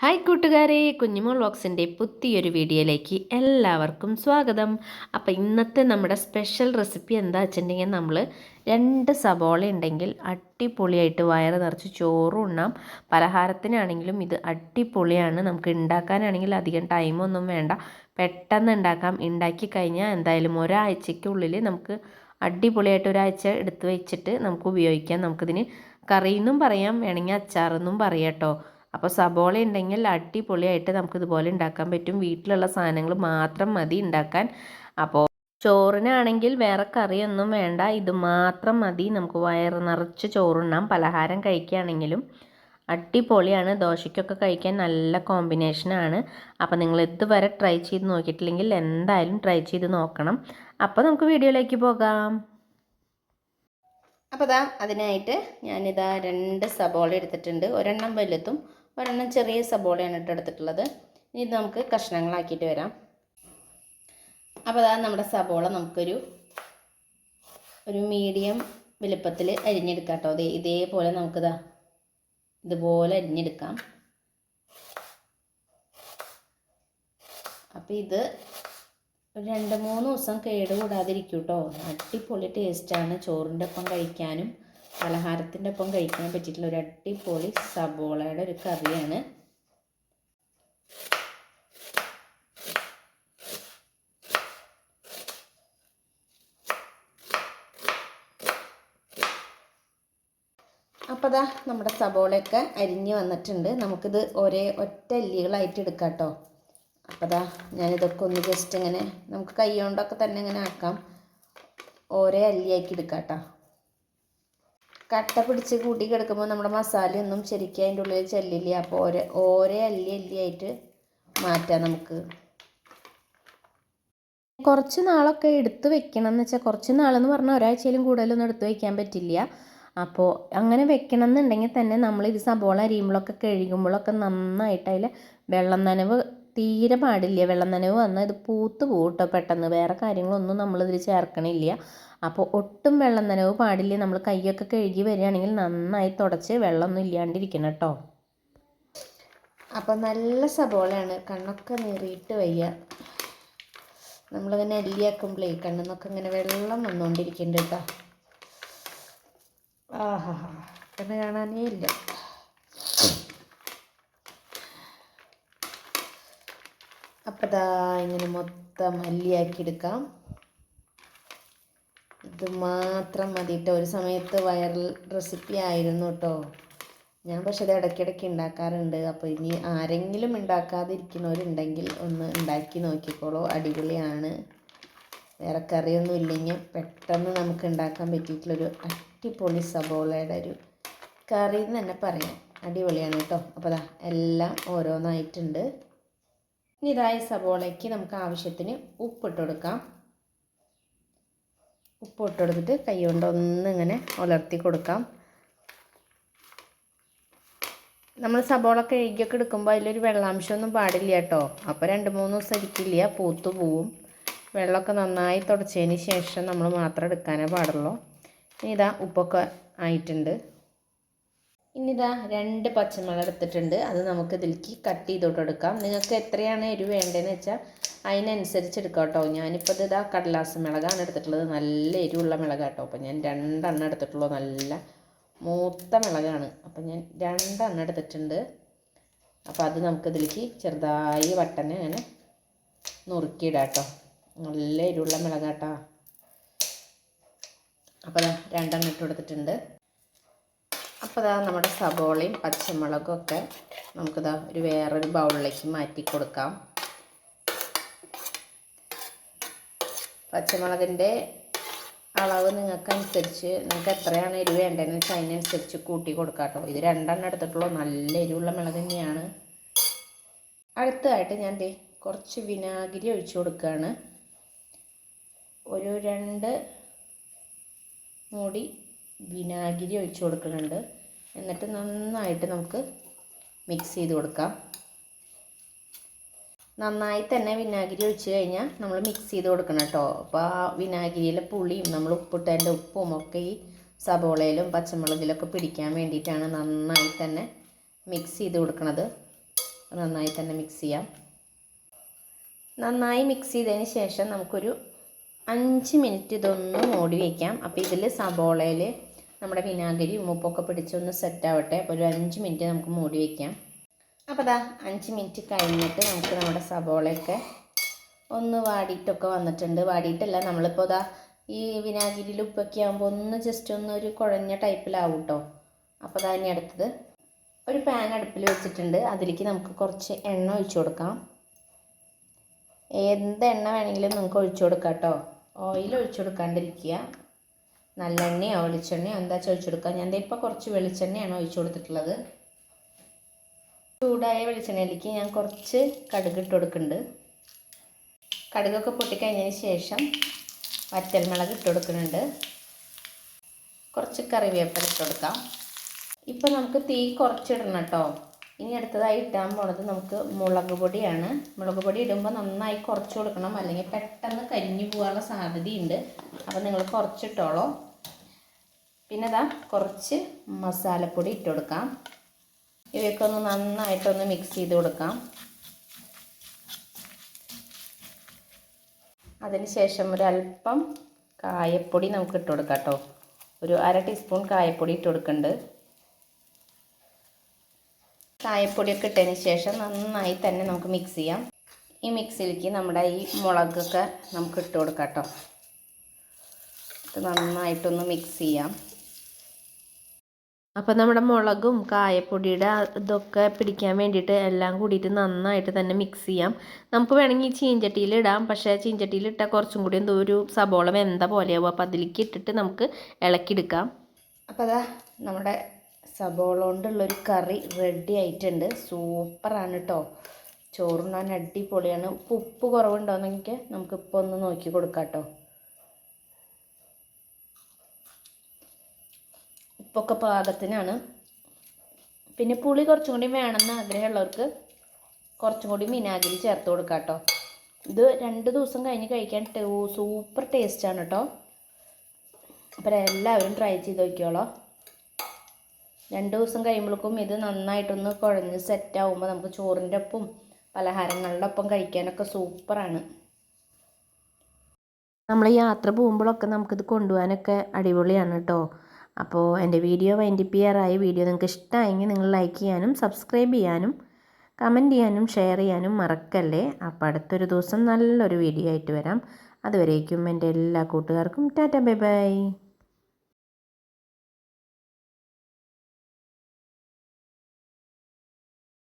Hi കൂട്ടുകാരെ കുഞ്ഞുമോൾ ബോക്സിന്റെ പുതിയൊരു വീഡിയോയിലേക്ക് എല്ലാവർക്കും സ്വാഗതം. അപ്പോൾ ഇന്നത്തെ നമ്മുടെ സ്പെഷ്യൽ റെസിപ്പി എന്താ വെച്ചിട്ടുണ്ടെങ്കിൽ നമ്മൾ രണ്ട് സബോള ഉണ്ടെങ്കിൽ അടിപൊളിയായിട്ട് വയറ് നിറച്ച് ചോറും ഉണ്ണാം. പലഹാരത്തിനാണെങ്കിലും ഇത് അടിപൊളിയാണ്. നമുക്ക് ഉണ്ടാക്കാനാണെങ്കിൽ അധികം ടൈമൊന്നും വേണ്ട. പെട്ടെന്ന് ഉണ്ടാക്കാം. ഉണ്ടാക്കി കഴിഞ്ഞാൽ എന്തായാലും ഒരാഴ്ചയ്ക്കുള്ളിൽ നമുക്ക് അടിപൊളിയായിട്ട് ഒരാഴ്ച എടുത്ത് വെച്ചിട്ട് നമുക്ക് ഉപയോഗിക്കാം. നമുക്കിതിന് കറിയെന്നും പറയാം വേണമെങ്കിൽ അച്ചാറെന്നും പറയാം കേട്ടോ. അപ്പോൾ സബോള ഉണ്ടെങ്കിൽ അടിപൊളിയായിട്ട് നമുക്ക് ഇതുപോലെ ഉണ്ടാക്കാൻ പറ്റും. വീട്ടിലുള്ള സാധനങ്ങൾ മാത്രം മതി ഉണ്ടാക്കാൻ. അപ്പോൾ ചോറിനാണെങ്കിൽ വേറെ കറിയൊന്നും വേണ്ട. ഇത് മാത്രം മതി. നമുക്ക് വയറ് നിറച്ച് ചോറുണ്ണാം. പലഹാരം കഴിക്കുകയാണെങ്കിലും അടിപൊളിയാണ്. ദോശയ്ക്കൊക്കെ കഴിക്കാൻ നല്ല കോമ്പിനേഷനാണ് അപ്പോൾ നിങ്ങൾ ഇതുവരെ ട്രൈ ചെയ്ത് നോക്കിയിട്ടില്ലെങ്കിൽ എന്തായാലും ട്രൈ ചെയ്ത് നോക്കണം. അപ്പോൾ നമുക്ക് വീഡിയോയിലേക്ക് പോകാം. അപ്പോൾ ദാ അതിനായിട്ട് ഞാനിതാ രണ്ട് സബോള എടുത്തിട്ടുണ്ട്. ഒരെണ്ണം വലുതും ഒരെണ്ണം ചെറിയ സബോളയാണ് ഇട്ട് എടുത്തിട്ടുള്ളത് ഇനി ഇത് നമുക്ക് കഷ്ണങ്ങളാക്കിയിട്ട് വരാം. അപ്പോൾ അതാ നമ്മുടെ സബോള നമുക്കൊരു ഒരു മീഡിയം വലുപ്പത്തിൽ അരിഞ്ഞെടുക്കാം കേട്ടോ അതെ ഇതേപോലെ നമുക്കിതാ ഇതുപോലെ അരിഞ്ഞെടുക്കാം. അപ്പോൾ ഇത് രണ്ട് മൂന്ന് ദിവസം കേട് കൂടാതിരിക്കും കേട്ടോ അടിപൊളി ടേസ്റ്റാണ് ചോറിന്റെ ഒപ്പം കഴിക്കാനും. പലഹാരത്തിന്റെ ഒപ്പം കഴിക്കാൻ പറ്റിയിട്ടുള്ള ഒരു അടിപൊളി സബോളയുടെ ഒരു കറിയാണ്. അപ്പോൾ ദാ നമ്മുടെ സബോളയൊക്കെ അരിഞ്ഞ് വന്നിട്ടുണ്ട്. നമുക്കിത് ഒരേ ഒറ്റ അല്ലികളായിട്ട് എടുക്കാം കേട്ടോ. അപ്പോൾ ദാ ഞാനിതൊക്കെ ഒന്ന് ജസ്റ്റ് ഇങ്ങനെ നമുക്ക് കൈ കൊണ്ടൊക്കെ തന്നെ ഇങ്ങനെ ആക്കാം. ഒരേ അല്ലിയാക്കി എടുക്കാം കേട്ടോ. കട്ട പിടിച്ച് കൂട്ടി കിടക്കുമ്പോൾ നമ്മുടെ മസാലയൊന്നും ശരിക്കും അതിന്റെ ഉള്ളിൽ ചെല്ലില്ല. അപ്പോൾ ഓരോ ഓരോ അല്ലി അല്ലിയായിട്ട് മാറ്റാം നമുക്ക്. കുറച്ച് നാളൊക്കെ എടുത്ത് വെക്കണം എന്ന് വെച്ചാൽ കുറച്ച് നാളെന്ന് പറഞ്ഞാൽ ഒരാഴ്ചയിലും കൂടുതലൊന്നും എടുത്ത് വയ്ക്കാൻ പറ്റില്ല. അപ്പോൾ അങ്ങനെ വെക്കണം എന്നുണ്ടെങ്കിൽ തന്നെ നമ്മൾ ഇത് സബോള അരിയുമ്പോഴൊക്കെ കഴുകുമ്പോഴൊക്കെ നന്നായിട്ട് അതിൽ വെള്ളം നനവ് തീരെ പാടില്ല. വെള്ളം നനവ് വന്നാൽ ഇത് പൂത്ത് പോകട്ടോ പെട്ടെന്ന്. വേറെ കാര്യങ്ങളൊന്നും നമ്മളിതിൽ ചേർക്കണില്ല. അപ്പോൾ ഒട്ടും വെള്ളം നനവ് പാടില്ല? നമ്മൾ കൈയൊക്കെ കഴുകി വരികയാണെങ്കിൽ നന്നായി തുടച്ച് വെള്ളമൊന്നും ഇല്ലാണ്ടിരിക്കണം കേട്ടോ. അപ്പോൾ നല്ല സബോളയാണ് കണ്ണൊക്കെ നേറിയിട്ട് വയ്യ. നമ്മളിങ്ങനെ എല്ലിയാക്കുമ്പോഴേ കണ്ണെന്നൊക്കെ ഇങ്ങനെ വെള്ളം വന്നുകൊണ്ടിരിക്കുന്നുണ്ട് കേട്ടോ. ആഹാ കണ്ണ് കാണാനേ ഇല്ല. അപ്പോൾ ഇങ്ങനെ മൊത്തം അല്ലിയാക്കി എടുക്കാം. ഇത് മാത്രം മതി കേട്ടോ ഒരു സമയത്ത് വൈറൽ റെസിപ്പി ആയിരുന്നു കേട്ടോ ഞാൻ പക്ഷെ ഇത് ഇടയ്ക്കിടയ്ക്ക് ഉണ്ടാക്കാറുണ്ട് അപ്പോൾ ഇനി ആരെങ്കിലും ഉണ്ടാക്കാതിരിക്കുന്നവരുണ്ടെങ്കിൽ ഒന്ന് ഉണ്ടാക്കി നോക്കിക്കോളൂ. അടിപൊളിയാണ്. വേറെ കറിയൊന്നും ഇല്ലെങ്കിൽ പെട്ടെന്ന് നമുക്ക് ഉണ്ടാക്കാൻ പറ്റിയിട്ടുള്ളൊരു അടിപൊളി സബോളയുടെ ഒരു കറി എന്ന് തന്നെ പറയാം. അടിപൊളിയാണ് കേട്ടോ അപ്പോൾ അതാ എല്ലാം ഓരോന്നായിട്ടുണ്ട്. ഇനി ഇതായ സബോളയ്ക്ക് നമുക്ക് ആവശ്യത്തിന് ഉപ്പിട്ട് കൊടുക്കാം. ഉപ്പ് ഇട്ടെടുത്തിട്ട് കൈ കൊണ്ട് ഒന്നിങ്ങനെ ഉലർത്തി കൊടുക്കാം. നമ്മൾ സബോള കഴുകിയൊക്കെ എടുക്കുമ്പോൾ അതിലൊരു വെള്ളാംശമൊന്നും പാടില്ല കേട്ടോ. അപ്പോൾ രണ്ട് മൂന്ന് ദിവസം ഇരിക്കില്ല പൂത്തു പോവും. വെള്ളമൊക്കെ നന്നായി തുടച്ചതിന് ശേഷം നമ്മൾ മാത്രം എടുക്കാനേ പാടുള്ളൂ. ഇതാ ഉപ്പൊക്കെ ആയിട്ടുണ്ട്. ഇനി ഇതാ രണ്ട് പച്ചമുളക് എടുത്തിട്ടുണ്ട്. അത് നമുക്ക് ഇതിലേക്ക് കട്ട് ചെയ്തോട്ട് എടുക്കാം നിങ്ങൾക്ക് എത്രയാണ് എരിവ് വേണ്ടതെന്ന് വെച്ചാൽ അതിനനുസരിച്ച് എടുക്കാം കേട്ടോ. ഞാനിപ്പോൾ ഇത് ഇതാ കടലാസ് മുളകാണ് എടുത്തിട്ടുള്ളത്. നല്ല എരിവുള്ള മുളക് കേട്ടോ അപ്പോൾ ഞാൻ രണ്ടെണ്ണം എടുത്തിട്ടുള്ളൂ. നല്ല മൂത്ത മുളകാണ്. അപ്പോൾ ഞാൻ രണ്ടെണ്ണം എടുത്തിട്ടുണ്ട്. അപ്പോൾ അത് നമുക്കിതിലേക്ക് ചെറുതായി വട്ടനെ അങ്ങനെ നുറുക്കിയിടാം കേട്ടോ. നല്ല എരിവുള്ള മിളകാട്ടാ. അപ്പോൾ രണ്ടെണ്ണം ഇട്ട് കൊടുത്തിട്ടുണ്ട്. അപ്പോൾ അതാ നമ്മുടെ സബോളയും പച്ചമുളകും ഒക്കെ നമുക്കിതാ ഒരു വേറൊരു ബൗളിലേക്ക് മാറ്റി കൊടുക്കാം. പച്ചമുളകിന്റെ അളവ് നിങ്ങൾക്ക് അനുസരിച്ച് നിങ്ങൾക്ക് എത്രയാണ് എരിവ് വേണ്ടതെന്ന് വെച്ചാൽ അതിനനുസരിച്ച് കൂട്ടി കൊടുക്കാം കേട്ടോ. ഇത് രണ്ടെണ്ണം എടുത്തിട്ടുള്ളൂ. നല്ല എരിവുള്ള മുളക് തന്നെയാണ്. അടുത്തതായിട്ട് ഞാൻ ദേ കുറച്ച് വിനാഗിരി ഒഴിച്ചു കൊടുക്കുകയാണ്. ഒരു രണ്ട് മൂടി വിനാഗിരി ഒഴിച്ചു കൊടുക്കുന്നുണ്ട്. എന്നിട്ട് നന്നായിട്ട് നമുക്ക് മിക്സ് ചെയ്ത് കൊടുക്കാം. നന്നായി തന്നെ വിനാഗിരി ഒഴിച്ച് കഴിഞ്ഞാൽ നമ്മൾ മിക്സ് ചെയ്ത് കൊടുക്കണം കേട്ടോ. അപ്പോൾ ആ വിനാഗിരിയിലെ പുളിയും നമ്മൾ ഉപ്പിട്ടതിന്റെ ഉപ്പും ഒക്കെ ഈ സബോളയിലും പച്ചമുളകിലൊക്കെ പിടിക്കാൻ വേണ്ടിയിട്ടാണ് നന്നായി തന്നെ മിക്സ് ചെയ്ത് കൊടുക്കുന്നത് നന്നായി തന്നെ മിക്സ് ചെയ്യാം. നന്നായി മിക്സ് ചെയ്തതിന് ശേഷം നമുക്കൊരു അഞ്ച് മിനിറ്റ് ഇതൊന്ന് മൂടി വയ്ക്കാം അപ്പോൾ ഇതിൽ സബോളയിൽ നമ്മുടെ വിനാഗിരി ഉപ്പൊക്കെ പിടിച്ചൊന്ന് സെറ്റാവട്ടെ അപ്പോൾ ഒരു അഞ്ച് മിനിറ്റ് നമുക്ക് മൂടി വയ്ക്കാം അപ്പോൾ അതാ അഞ്ച് മിനിറ്റ് കഴിഞ്ഞിട്ട് നമുക്ക് നമ്മുടെ സബോളയൊക്കെ ഒന്ന് വാടിയിട്ടൊക്കെ വന്നിട്ടുണ്ട്. വാടിയിട്ടല്ല നമ്മളിപ്പോൾ ദാ ഈ വിനാഗിരിയിൽ ഉപ്പൊക്കെ ആകുമ്പോൾ ഒന്ന് ജസ്റ്റ് ഒന്ന് ഒരു കുഴഞ്ഞ ടൈപ്പിലാവും കേട്ടോ അപ്പോൾ അതാ ഇനി അടുത്തത് ഒരു പാൻ അടുപ്പിൽ വെച്ചിട്ടുണ്ട്. അതിലേക്ക് നമുക്ക് കുറച്ച് എണ്ണ ഒഴിച്ചു കൊടുക്കാം. എന്ത് എണ്ണ വേണമെങ്കിലും നിങ്ങൾക്ക് ഒഴിച്ചു കൊടുക്കാം കേട്ടോ ഓയിൽ ഒഴിച്ചു കൊടുക്കാണ്ടിരിക്കുക. നല്ലെണ്ണയോ വെളിച്ചെണ്ണയോ എന്താ ഒഴിച്ചു കൊടുക്കുക ഞാൻ ഇപ്പം കുറച്ച് വെളിച്ചെണ്ണയാണ് ഒഴിച്ചു കൊടുത്തിട്ടുള്ളത്. ചൂടായ വെളിച്ചെണ്ണയിലേക്ക് ഞാൻ കുറച്ച് കടുക് ഇട്ട് കൊടുക്കുന്നുണ്ട്. കടുകൊക്കെ പൊട്ടിക്കഴിഞ്ഞതിന് ശേഷം വറ്റൽമുളക് ഇട്ട് കൊടുക്കുന്നുണ്ട്. കുറച്ച് കറിവേപ്പില ഇട്ട് കൊടുക്കാം. ഇപ്പം നമുക്ക് തീ കുറച്ചിടണം കേട്ടോ. ഇനി അടുത്തതായി ഇട്ടാൻ പോണത് നമുക്ക് മുളക് പൊടിയാണ്. മുളക് പൊടി ഇടുമ്പോൾ നന്നായി കുറച്ച് കൊടുക്കണം. അല്ലെങ്കിൽ പെട്ടെന്ന് കരിഞ്ഞു പോകാനുള്ള സാധ്യതയുണ്ട്. അപ്പോൾ നിങ്ങൾ കുറച്ചിട്ടോളോ. പിന്നെ ഇതാ കുറച്ച് മസാലപ്പൊടി ഇട്ട് കൊടുക്കാം ഇവയൊക്കെ ഒന്ന് നന്നായിട്ടൊന്ന് മിക്സ് ചെയ്ത് കൊടുക്കാം. അതിനുശേഷം ഒരല്പം കായപ്പൊടി നമുക്ക് ഇട്ട് കൊടുക്കാം കേട്ടോ ഒരു അര ടീസ്പൂൺ കായപ്പൊടി ഇട്ട് കൊടുക്കുന്നുണ്ട് കായപ്പൊടിയൊക്കെ ഇട്ടതിന് ശേഷം നന്നായി തന്നെ നമുക്ക് മിക്സ് ചെയ്യാം. ഈ മിക്സിയിലേക്ക് നമ്മുടെ ഈ മുളകൊക്കെ നമുക്ക് ഇട്ട് കൊടുക്കാം കേട്ടോ ഇത് നന്നായിട്ടൊന്ന് മിക്സ് ചെയ്യാം. അപ്പോൾ നമ്മുടെ മുളകും കായപ്പൊടിയുടെ ഇതൊക്കെ പിടിക്കാൻ വേണ്ടിയിട്ട് എല്ലാം കൂടിയിട്ട് നന്നായിട്ട് തന്നെ മിക്സ് ചെയ്യാം. നമുക്ക് വേണമെങ്കിൽ ചീഞ്ചട്ടിയിൽ ഇടാം. പക്ഷേ ചീഞ്ചട്ടിയിൽ ഇട്ടാൽ കുറച്ചും കൂടി എന്തോ ഒരു സബോള വെന്ത പോലെയാവും. അപ്പോൾ അതിലേക്ക് ഇട്ടിട്ട് നമുക്ക് ഇളക്കിയെടുക്കാം. അപ്പോൾ അതാ നമ്മുടെ സബോള കൊണ്ടുള്ളൊരു കറി റെഡി ആയിട്ടുണ്ട്. സൂപ്പറാണ് കേട്ടോ ചോറുണ്ണാൻ അടിപൊളിയാണ്. ഉപ്പ് ഉപ്പ് എന്നൊക്കെ നമുക്കിപ്പോൾ ഒന്ന് നോക്കി കൊടുക്കാം കേട്ടോ ഉപ്പൊക്കെ പാകത്തിനാണ് പിന്നെ പുളി കുറച്ചും കൂടി വേണമെന്ന് ആഗ്രഹമുള്ളവർക്ക് കുറച്ചും കൂടി വിനാഗിരി ചേർത്ത് കൊടുക്കാം കേട്ടോ. ഇത് രണ്ട് ദിവസം കഴിഞ്ഞ് കഴിക്കാൻ സൂപ്പർ ടേസ്റ്റാണ് കേട്ടോ. അപ്പോൾ എല്ലാവരും ട്രൈ ചെയ്ത് നോക്കിയോളോ രണ്ട് ദിവസം കഴിയുമ്പോഴേക്കും ഇത് നന്നായിട്ടൊന്ന് കുഴഞ്ഞ് സെറ്റ് ആകുമ്പോൾ നമുക്ക് ചോറിന്റെ ഒപ്പം പലഹാരങ്ങളുടെ ഒപ്പം കഴിക്കാനൊക്കെ സൂപ്പറാണ് നമ്മൾ യാത്ര പോകുമ്പോഴൊക്കെ നമുക്കിത് കൊണ്ടുപോകാനൊക്കെ അടിപൊളിയാണ് കേട്ടോ. അപ്പോൾ എന്റെ വീഡിയോ വൈൻഡിപ്പ് ചെയ്യാറായി. വീഡിയോ നിങ്ങൾക്ക് ഇഷ്ടമായെങ്കിൽ നിങ്ങൾ ലൈക്ക് ചെയ്യാനും സബ്സ്ക്രൈബ് ചെയ്യാനും കമന്റ് ചെയ്യാനും ഷെയർ ചെയ്യാനും മറക്കല്ലേ? അപ്പോൾ അടുത്തൊരു ദിവസം നല്ലൊരു വീഡിയോ ആയിട്ട് വരാം. അതുവരേക്കും എന്റെ എല്ലാ കൂട്ടുകാർക്കും. Tata bye bye.